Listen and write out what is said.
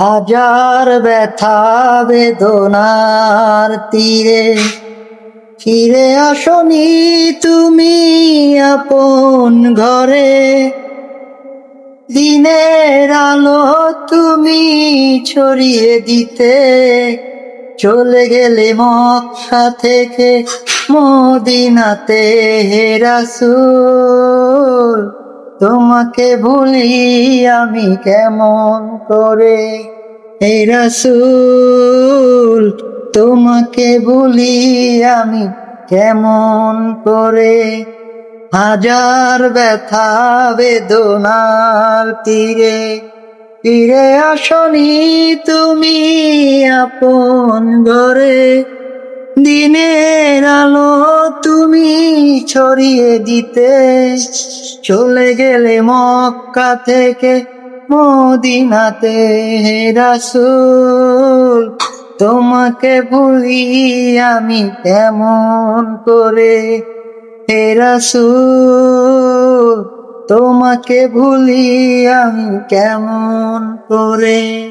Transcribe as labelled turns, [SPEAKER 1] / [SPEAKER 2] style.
[SPEAKER 1] হাজার ব্যথা বেদনার তীরে। ফিরে আসনি তুমি আপন ঘরে। দিনের আলো তুমি ছড়িয়ে দিতে। চলে গেলে মক্কা থেকে মদিনাতে হে রাসূল। তোমাকে ভুলি আমি কেমন করে? হে রাসূল, তোমাকে ভুলি আমি কেমন করে? হাজার ব্যথা বেদনার তীরে, ফিরে আসনি তুমি আপন ঘরে। দিনের আলো তুমি ছড়িয়ে দিতে। চলে গেলে মক্কা থেকে মদিনাতে। হে রাসূল, তোমাকে ভুলি আমি কেমন করে। হে রাসূল, তোমাকে ভুলি আমি কেমন করে?